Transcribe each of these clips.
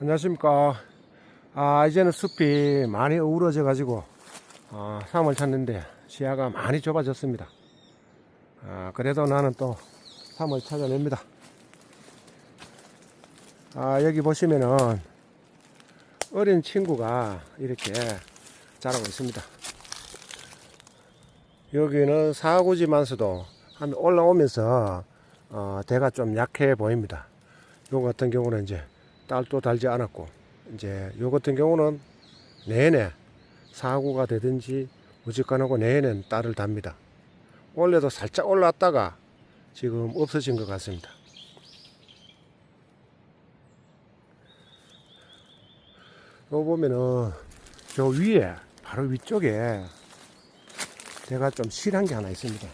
안녕하십니까. 아, 이제는 숲이 많이 어우러져 가지고, 아, 삶을 찾는데 시야가 많이 좁아졌습니다. 아, 그래도 나는 또 삶을 찾아냅니다. 아, 여기 보시면은 어린 친구가 이렇게 자라고 있습니다. 여기는 사구지만서도 한 올라오면서 어, 대가 좀 약해 보입니다. 요 같은 경우는 이제 딸도 달지 않았고 이제 요 같은 경우는 내내 사구가 되든지 무직관하고 내내 딸을 답니다. 원래도 살짝 올라왔다가 지금 없어진 것 같습니다. 요 보면은 저 위에 바로 위쪽에 제가 좀 실한 게 하나 있습니다.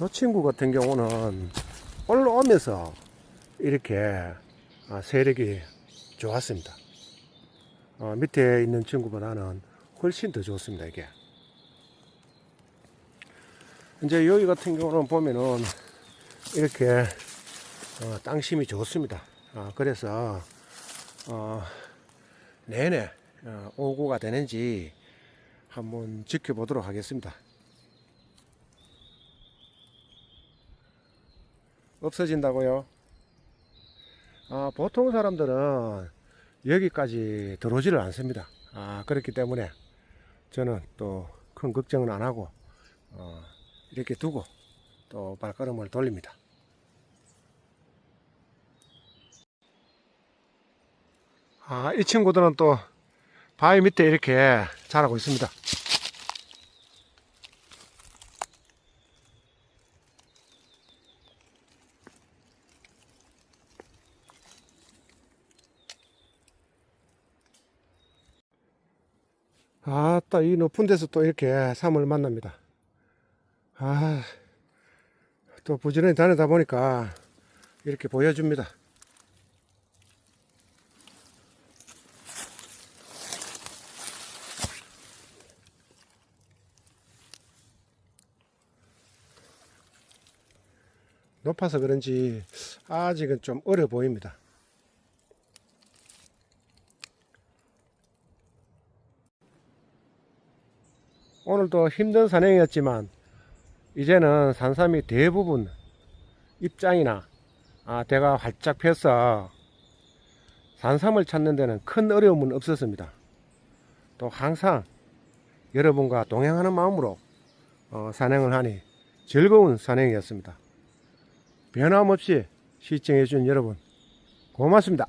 이 친구 같은 경우는 올라오면서 이렇게 아, 세력이 좋았습니다. 어, 밑에 있는 친구보다는 훨씬 더 좋습니다, 이게. 이제 여기 같은 경우는 보면은 이렇게 어, 땅심이 좋습니다. 아, 그래서 어, 내내 어, 오고가 되는지 한번 지켜보도록 하겠습니다. 없어진다고요? 아, 보통 사람들은 여기까지 들어오지를 않습니다. 아, 그렇기 때문에 저는 또 큰 걱정은 안 하고 어, 이렇게 두고 또 발걸음을 돌립니다. 아, 이 친구들은 또 바위 밑에 이렇게 자라고 있습니다. 아따, 이 높은 데서 또 이렇게 삶을 만납니다. 아, 또 부지런히 다니다 보니까 이렇게 보여줍니다. 높아서 그런지 아직은 좀 어려 보입니다. 오늘도 힘든 산행이었지만 이제는 산삼이 대부분 입장이나 아, 대가 활짝 펴서 산삼을 찾는 데는 큰 어려움은 없었습니다. 또 항상 여러분과 동행하는 마음으로 어, 산행을 하니 즐거운 산행이었습니다. 변함없이 시청해주신 여러분 고맙습니다.